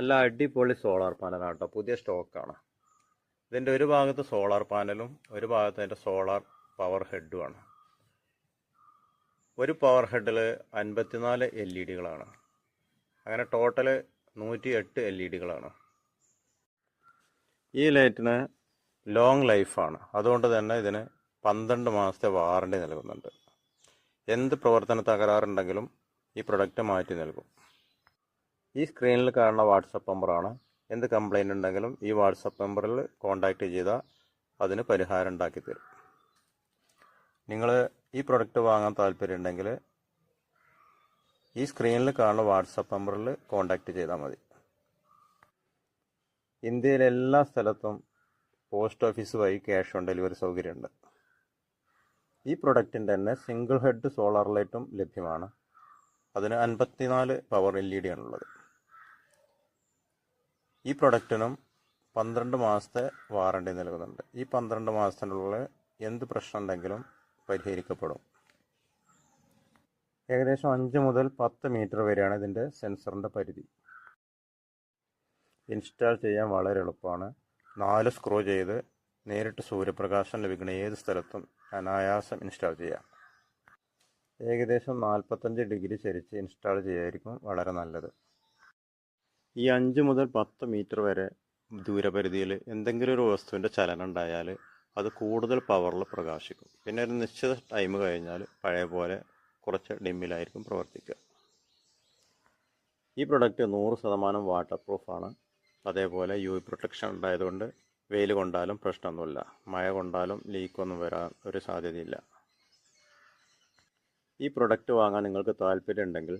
നല്ല അടിപൊളി സോളാർ പാനലാണ് കേട്ടോ. പുതിയ സ്റ്റോക്കാണ്. ഇതിന്റെ ഒരു ഭാഗത്ത് സോളാർ പാനലും ഒരു ഭാഗത്ത് അതിന്റെ സോളാർ പവർ ഹെഡുമാണ് ഒരു പവർ ഹെഡിൽ അൻപത്തിനാല് എൽ ഇ ഡികളാണ്. അങ്ങനെ ടോട്ടൽ നൂറ്റി എട്ട് എൽ ഇ ഡികളാണ്. ഈ ലൈറ്റിന് ലോങ് ലൈഫാണ് അതുകൊണ്ട് തന്നെ ഇതിന് പന്ത്രണ്ട് മാസത്തെ വാറണ്ടി നൽകുന്നുണ്ട്. എന്ത് പ്രവർത്തന തകരാറുണ്ടെങ്കിലും ഈ പ്രൊഡക്റ്റ് മാറ്റി നൽകും. ഈ സ്ക്രീനിൽ കാണുന്ന വാട്സപ്പ് നമ്പറാണ് എന്ത് കംപ്ലൈന്റ് ഉണ്ടെങ്കിലും ഈ വാട്സപ്പ് നമ്പറിൽ കോൺടാക്റ്റ് ചെയ്താൽ അതിന് പരിഹാരം ഉണ്ടാക്കി തരും. നിങ്ങൾ ഈ പ്രൊഡക്റ്റ് വാങ്ങാൻ താല്പര്യമുണ്ടെങ്കിൽ ഈ സ്ക്രീനിൽ കാണുന്ന വാട്സപ്പ് നമ്പറിൽ കോൺടാക്റ്റ് ചെയ്താൽ മതി. ഇന്ത്യയിലെ എല്ലാ സ്ഥലത്തും പോസ്റ്റ് ഓഫീസ് വഴി ക്യാഷ് ഓൺ ഡെലിവറി സൗകര്യമുണ്ട്. ഈ പ്രൊഡക്റ്റിന്റെ തന്നെ സിംഗിൾ ഹെഡ് സോളാർ ലൈറ്റും ലഭ്യമാണ്. അതിന് അൻപത്തിനാല് പവർ എൽ ഇ ഡി ആണുള്ളത്. ഈ പ്രൊഡക്റ്റിനും പന്ത്രണ്ട് മാസത്തെ വാറണ്ടി നൽകുന്നുണ്ട്. ഈ പന്ത്രണ്ട് മാസത്തിനുള്ളിൽ എന്ത് പ്രശ്നം ഉണ്ടെങ്കിലും പരിഹരിക്കപ്പെടും. ഏകദേശം അഞ്ച് മുതൽ പത്ത് മീറ്റർ വരെയാണ് ഇതിന്റെ സെൻസറിന്റെ പരിധി. ഇൻസ്റ്റാൾ ചെയ്യാൻ വളരെ എളുപ്പമാണ്. നാല് സ്ക്രൂ ചെയ്ത് നേരിട്ട് സൂര്യപ്രകാശം ലഭിക്കുന്ന ഏത് സ്ഥലത്തും അനായാസം ഇൻസ്റ്റാൾ ചെയ്യാം. ഏകദേശം നാൽപ്പത്തഞ്ച് ഡിഗ്രി ചരിച്ച് ഇൻസ്റ്റാൾ ചെയ്യായിരിക്കും വളരെ നല്ലത്. ഈ അഞ്ച് മുതൽ പത്ത് മീറ്റർ വരെ ദൂരപരിധിയിൽ എന്തെങ്കിലും ഒരു വസ്തുവിന്റെ ചലനം ഉണ്ടായാൽ അത് കൂടുതൽ പവറിൽ പ്രകാശിക്കും. പിന്നെ ഒരു നിശ്ചിത ടൈം കഴിഞ്ഞാൽ പഴയ പോലെ കുറച്ച് ഡിമ്മിലായിരിക്കും പ്രവർത്തിക്കുക. ഈ പ്രൊഡക്റ്റ് നൂറ് ശതമാനം വാട്ടർ പ്രൂഫാണ് അതേപോലെ യു പ്രൊട്ടക്ഷൻ ഉണ്ടായതുകൊണ്ട് വെയിൽ കൊണ്ടാലും പ്രശ്നമൊന്നുമില്ല. മഴ കൊണ്ടാലും ലീക്കൊന്നും വരാൻ ഒരു സാധ്യതയില്ല. ഈ പ്രൊഡക്റ്റ് വാങ്ങാൻ നിങ്ങൾക്ക് താല്പര്യമുണ്ടെങ്കിൽ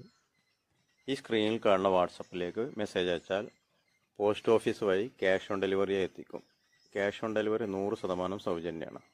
ഈ സ്ക്രീനിൽ കാണുന്ന വാട്സപ്പിലേക്ക് മെസ്സേജ് അയച്ചാൽ പോസ്റ്റ് ഓഫീസ് വഴി ക്യാഷ് ഓൺ ഡെലിവറി എത്തിക്കും. ക്യാഷ് ഓൺ ഡെലിവറി നൂറ് ശതമാനം സൗജന്യമാണ്